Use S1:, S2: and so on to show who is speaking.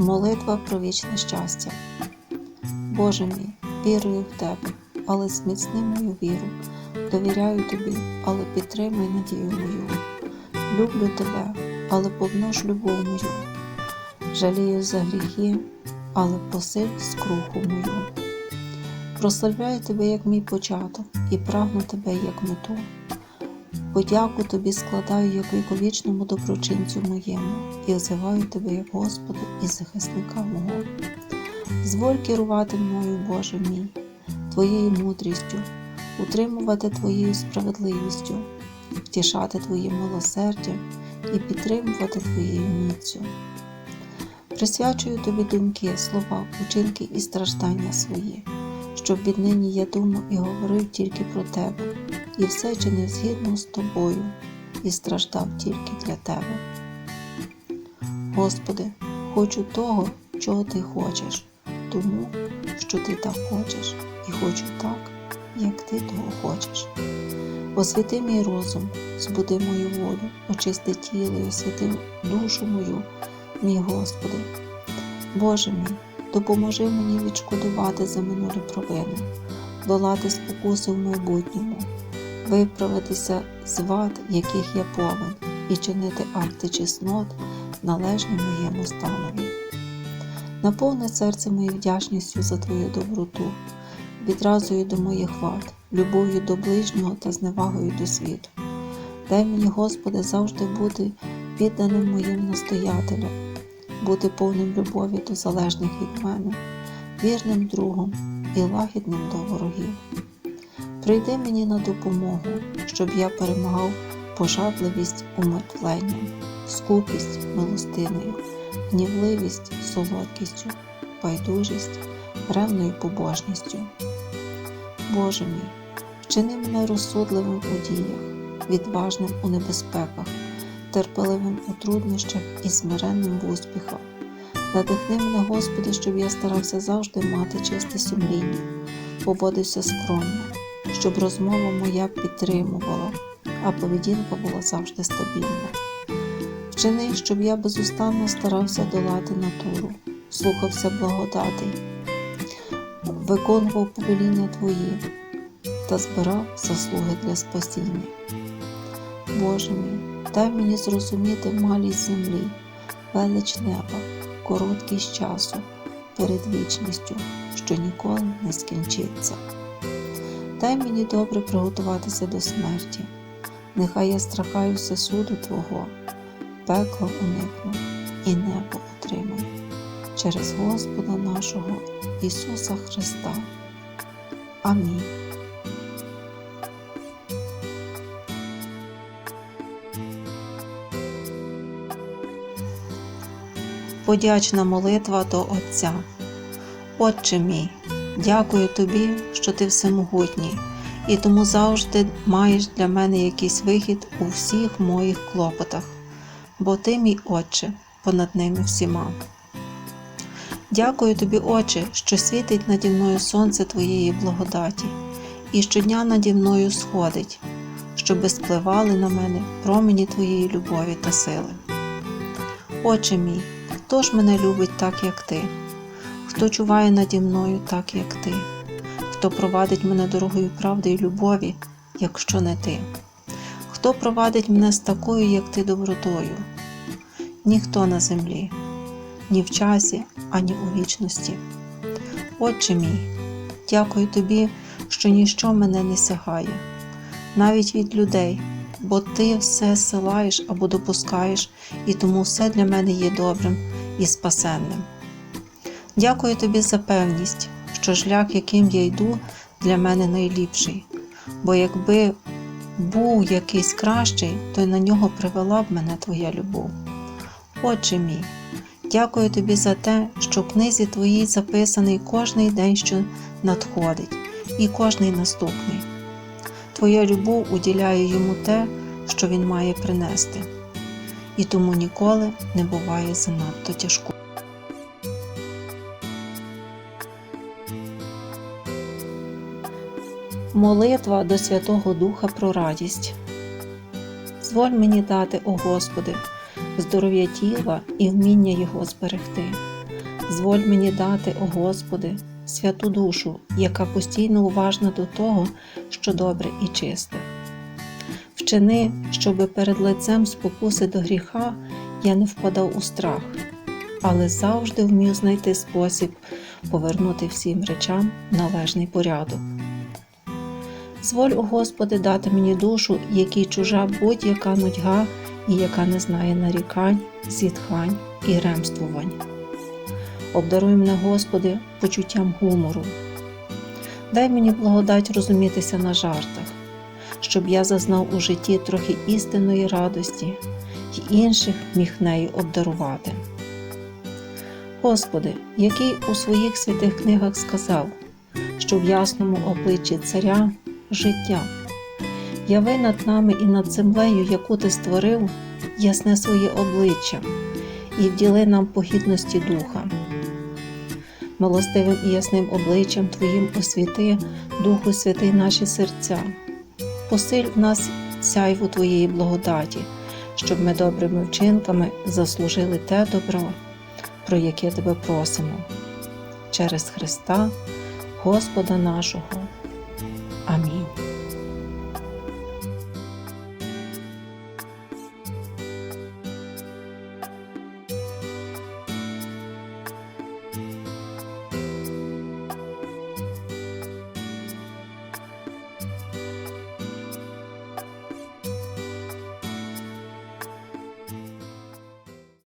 S1: Молитва про вічне щастя. Боже мій, вірую в Тебе, але зміцни мою віру. Довіряю Тобі, але підтримай надію мою. Люблю Тебе, але помнож любов мою. Жалію за гріхи, але посиль скруху мою. Прославляю Тебе як мій початок і прагну Тебе як мету. Подяку тобі складаю як віковічному доброчинцю моєму і озиваю тебе як Господа і захисника мого. Зволь керувати мною, Боже мій, Твоєю мудрістю, утримувати Твоєю справедливістю, втішати Твоїм милосердям і підтримувати Твоєю міцю. Присвячую тобі думки, слова, учинки і страждання свої, щоб віднині я думав і говорив тільки про тебе і все чинив згідно з тобою, і страждав тільки для тебе. Господи, хочу того, чого ти хочеш, тому що ти так хочеш, і хочу так, як ти того хочеш. Освіти мій розум, збуди мою волю, очисти тіло і освіти душу мою, мій Господи. Боже мій, допоможи мені відшкодувати за минулі провини, долати спокуси в майбутньому виправитися з вад, яких я повен, і чинити акти чеснот, належні моєму станові. Наповни серце моє вдячністю за Твою доброту, відразою до моїх вад, любов'ю до ближнього та зневагою до світу. Дай мені, Господи, завжди бути підданим моїм настоятелям, бути повним любові до залежних від мене, вірним другом і лагідним до ворогів. Прийди мені на допомогу, щоб я перемагав пожадливість умертвленням, скупість милостиною, гнівливість солодкістю, байдужість, ревною побожністю. Боже мій, вчини мене розсудливим у діях, відважним у небезпеках, терпеливим у труднощах і смиренним в успіхах. Надихни мене, Господи, щоб я старався завжди мати чисте сумління, поводився скромно щоб розмова моя підтримувала, а поведінка була завжди стабільна. Вчини, щоб я безустанно старався долати натуру, слухався благодати, виконував повеління Твої та збирав заслуги для спасіння. Боже мій, дай мені зрозуміти малість землі, велич неба, короткість часу перед вічністю, що ніколи не скінчиться. Дай мені добре приготуватися до смерті, нехай я страхаюся суду Твого, пекло уникну і небо отримаю через Господа нашого Ісуса Христа. Амінь. Подячна молитва до Отця. Отче мій. Дякую тобі, що ти всемогутній, і тому завжди маєш для мене якийсь вихід у всіх моїх клопотах, бо ти, мій Отче, понад ними всіма. Дякую тобі, Отче, що світить наді мною сонце Твоєї благодаті, і щодня наді мною сходить, щоби спливали на мене промені Твоєї любові та сили. Отче мій, хто ж мене любить так, як ти? Хто чуває наді мною так, як ти, хто провадить мене дорогою правди і любові, якщо не ти, хто провадить мене з такою, як ти добротою, ніхто на землі, ні в часі, ані у вічності. Отче мій, дякую тобі, що ніщо мене не сягає, навіть від людей, бо ти все силаєш або допускаєш, і тому все для мене є добрим і спасенним. Дякую тобі за певність, що шлях, яким я йду, для мене найліпший, бо якби був якийсь кращий, то й на нього привела б мене Твоя любов. Отче мій, дякую тобі за те, що в книзі Твоїй записаний кожний день, що надходить, і кожний наступний. Твоя любов уділяє йому те, що він має принести, і тому ніколи не буває занадто тяжко. Молитва до Святого Духа про радість. Зволь мені дати, о Господи, здоров'я тіла і вміння Його зберегти, Зволь мені дати, о Господи, святу душу, яка постійно уважна до того, що добре і чисте. Вчини, щоби перед лицем спокуси до гріха я не впадав у страх, але завжди вмів знайти спосіб повернути всім речам належний порядок. Зволь, Господи, дати мені душу, якій чужа будь-яка нудьга і яка не знає нарікань, зітхань і ремствувань. Обдаруй мене, Господи, почуттям гумору. Дай мені благодать розумітися на жартах, щоб я зазнав у житті трохи істинної радості і інших міг нею обдарувати. Господи, який у своїх святих книгах сказав, що в ясному обличчі царя життя. Яви над нами і над землею, яку ти створив, ясне своє обличчя, і вділи нам по гідності духа. Милостивим і ясним обличчям Твоїм освіти, Духу Святий наші серця, посиль в нас сяйву Твоєї благодаті, щоб ми добрими вчинками заслужили те добро, про яке Тебе просимо. Через Христа, Господа нашого.